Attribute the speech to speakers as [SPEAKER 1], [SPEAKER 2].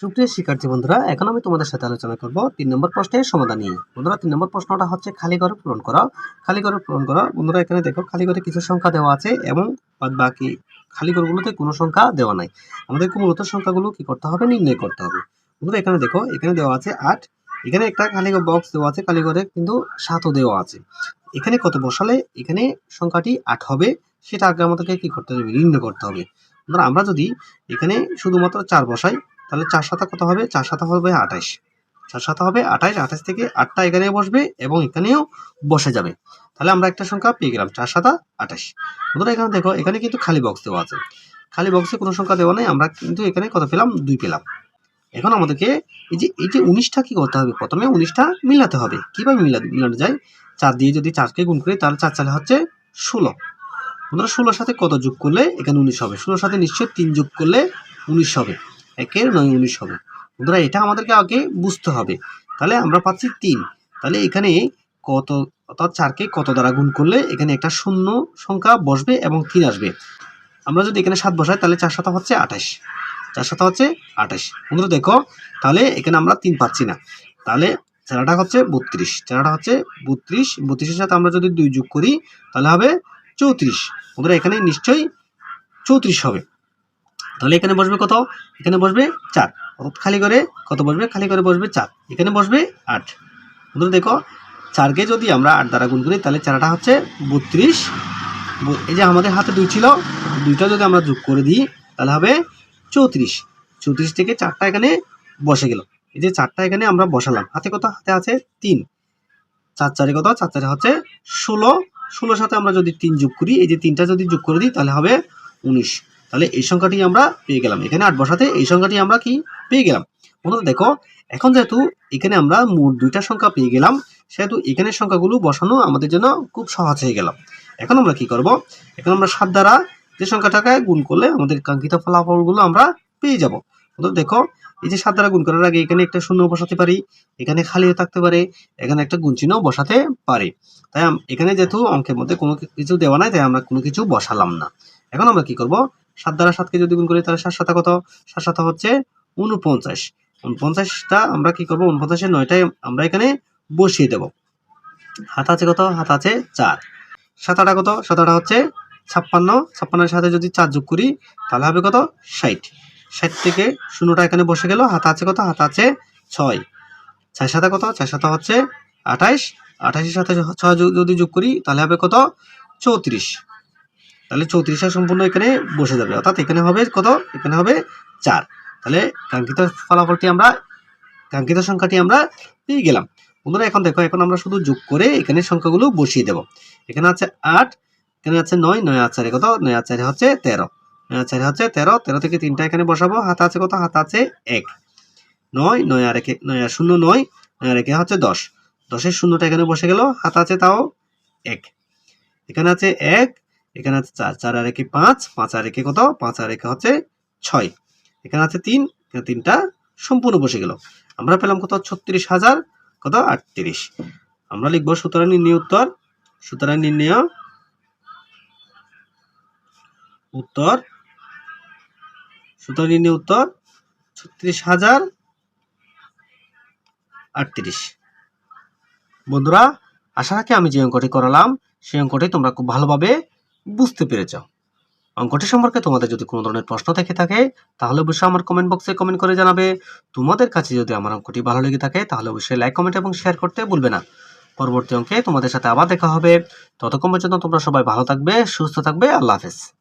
[SPEAKER 1] সুপ্রিয় শিক্ষার্থী বন্ধুরা, এখন আমি তোমাদের সাথে আলোচনা করব তিন নম্বর প্রশ্নের সমাধান নিয়ে। বন্ধুরা, তিন নম্বর প্রশ্নটা হচ্ছে খালি ঘরে পূরণ করা। খালি ঘরে পূরণ করা, বন্ধুরা, এখানে দেখো, খালি ঘরে কিছু সংখ্যা দেওয়া আছে এবং বাদ বাকি খালি ঘরগুলোতে কোনো সংখ্যা দেওয়া নাই। আমাদেরকে মূলত সংখ্যাগুলো কি করতে হবে? নির্ণয় করতে হবে। বন্ধুরা, এখানে দেখো, এখানে দেওয়া আছে আট, এখানে একটা খালি বক্স দেওয়া আছে, খালি ঘরে কিন্তু সাতও দেওয়া আছে। এখানে কত বসালে? এখানে সংখ্যাটি আট হবে, সেটা আগে আমাদেরকে কি করতে হবে? নির্ণয় করতে হবে। আমরা যদি এখানে শুধুমাত্র চার বসাই তাহলে চার সাতা কত হবে? চার সাতা হবে আঠাশ। চার সাতা হবে আঠাশ আঠাশ থেকে আটটা এখানে বসবে এবং এখানেও বসে যাবে। তাহলে আমরা একটা সংখ্যা পেয়ে গেলাম, চার সাতা আঠাশ। বন্ধুরা, এখানে দেখো, এখানে কিন্তু খালি বক্স দেওয়া আছে। খালি বক্সে কোনো সংখ্যা দেওয়া নেই, আমরা কিন্তু এখানে কত পেলাম? দুই পেলাম। এখন আমাদেরকে এই যে এই যে উনিশটা কি করতে হবে? প্রথমে উনিশটা মিলাতে হবে। কীভাবে মিলা, মিলানো যায়? চার দিয়ে যদি চারকে গুণ করি, তাহলে চার চালে হচ্ছে ষোলো। বন্ধুরা, ষোলোর সাথে কত যোগ করলে এখানে উনিশ হবে? ষোলোর সাথে নিশ্চয়ই তিন যোগ করলে উনিশ হবে। একের নয় উনিশ হবে। বন্ধুরা, এটা আমাদেরকে আগে বুঝতে হবে। তাহলে আমরা পাচ্ছি তিন। তাহলে এখানে কত, অর্থাৎ চারকে কত দ্বারা গুণ করলে এখানে একটা শূন্য সংখ্যা বসবে এবং তিন আসবে? আমরা যদি এখানে সাত বসাই, তাহলে চার সাথে হচ্ছে আঠাশ। চার সাথে হচ্ছে আঠাশ। বন্ধুরা, দেখো, তাহলে এখানে আমরা তিন পাচ্ছি না। তাহলে চারাটা হচ্ছে বত্রিশ। চারাটা হচ্ছে বত্রিশ। বত্রিশের সাথে আমরা যদি দুই যোগ করি, তাহলে হবে চৌত্রিশ। বন্ধুরা, এখানে নিশ্চয়ই চৌত্রিশ হবে। তাহলে এখানে বসবে কত? এখানে বসবে চার। অর্থাৎ খালি করে কত বসবে? খালি করে বসবে চার। এখানে বসবে আট। বন্ধুরা দেখো, চারকে যদি আমরা আট দ্বারা গুণ করি, তাহলে চারটা হচ্ছে বত্রিশ। এই যে আমাদের হাতে দুই ছিল, দুইটা যদি আমরা যোগ করে দিই, তাহলে হবে চৌত্রিশ। চৌত্রিশ থেকে চারটা এখানে বসে গেল। এই যে চারটা এখানে আমরা বসালাম। হাতে কত? হাতে আছে তিন। চার চারে কত? চার চারে হচ্ছে ষোলো। ষোলোর সাথে আমরা যদি তিন যোগ করি, এই যে তিনটা যদি যোগ করে দিই, তাহলে হবে উনিশ। তাহলে এই সংখ্যাটি আমরা পেয়ে গেলাম। এখানে আট বসাতে এই সংখ্যাটি আমরা কি পেয়ে গেলাম? বন্ধুরা দেখো, এখন যেহেতু এখানে আমরা মোট দুইটা সংখ্যা পেয়ে গেলাম, সেহেতু এখানের সংখ্যাগুলো বসানো আমাদের জন্য খুব সহজ হয়ে গেল। এখন আমরা কি করব? এখন আমরা সাত দ্বারা যে সংখ্যাটাকে গুণ করলে আমাদের কাঙ্ক্ষিত ফলাফলগুলো আমরা পেয়ে যাব। বন্ধুরা দেখো, এই যে সাত দ্বারা গুণ করার আগে এখানে একটা শূন্য বসাতে পারি, এখানে খালিও থাকতে পারে, এখানে একটা গুণ চিহ্ন বসাতে পারি। তাই এখানে যেহেতু অঙ্কের মধ্যে কোনো কিছু দেওয়া নাই, তাই আমরা কোনো কিছু বসালাম না। এখন আমরা কি করব? সাত দ্বারা সাতকে যদি গুণ করি, তাহলে সাত সাতা কত? সাত সাতা হচ্ছে উনপঞ্চাশ উনপঞ্চাশটা আমরা কি করব? উনপঞ্চাশের নয়টায় আমরা এখানে বসিয়ে দেব। হাত আছে কত? হাত আছে চার। সাত আটা কত? সাত আটা হচ্ছে ছাপ্পান্ন। ছাপ্পান্নের সাথে যদি চার যোগ করি, তাহলে হবে কত? ষাট। ষাট থেকে শূন্যটা এখানে বসে গেল। হাত আছে কত? হাত আছে ছয়। ছয় সাথে কত? ছয় সাতা হচ্ছে আঠাইশ আঠাশের সাথে ছয় যদি যোগ করি, তাহলে হবে কত? চৌত্রিশ। তাহলে চৌত্রিশটা সম্পূর্ণ এখানে বসে যাবে। অর্থাৎ এখানে হবে কত? এখানে হবে চার। তাহলে কাঙ্ক্ষিত ফলাফলটি আমরা, কাঙ্ক্ষিত সংখ্যাটি আমরা পেয়ে গেলাম। বন্ধুরা, এখন দেখো, এখন আমরা শুধু যোগ করে এখানে সংখ্যাগুলো বসিয়ে দেব। এখানে আছে আট, এখানে আছে নয় নয় আর চারে কত? নয় আর চারে হচ্ছে তেরো। নয় আর চারে হচ্ছে তেরো। তেরো থেকে তিনটা এখানে বসাবো। হাত আছে কত? হাত আছে এক। নয় নয় আর একে, নয় আর শূন্য নয় নয় আর একে হচ্ছে দশ। দশের শূন্যটা এখানে বসে গেল। হাত আছে তাও এক। এখানে আছে এক এখানে আছে চার চার আর একে পাঁচ পাঁচ আর একে কত? পাঁচ আর একে হচ্ছে ছয়। এখানে আছে তিন, এখানে তিনটা সম্পূর্ণ বসে গেল। আমরা পেলাম কত? ছত্রিশ হাজার, কত? আটত্রিশ। আমরা লিখব সুতরাং নির্ণয় উত্তর, সুতরাং নির্ণয় উত্তর, সুতরাং নির্ণয় উত্তর, ছত্রিশ হাজার, আটত্রিশ। বন্ধুরা, আশা রাখি আমি যে অঙ্কটি করালাম, সেই অঙ্কটি তোমরা খুব ভালোভাবে বুঝতে পেরেছ। অঙ্কটি সম্পর্কে তোমাদের যদি কোনো ধরনের প্রশ্ন থেকে থাকে, তাহলে অবশ্যই আমার কমেন্ট বক্সে কমেন্ট করে জানাবে। তোমাদের কাছে যদি আমার অঙ্কটি ভালো লেগে থাকে, তাহলে অবশ্যই লাইক কমেন্ট এবং শেয়ার করতে ভুলবে না। পরবর্তী অঙ্কে তোমাদের সাথে আবার দেখা হবে। ততক্ষণ পর্যন্ত তোমরা সবাই ভালো থাকবে, সুস্থ থাকবে, আল্লাহ হাফেজ।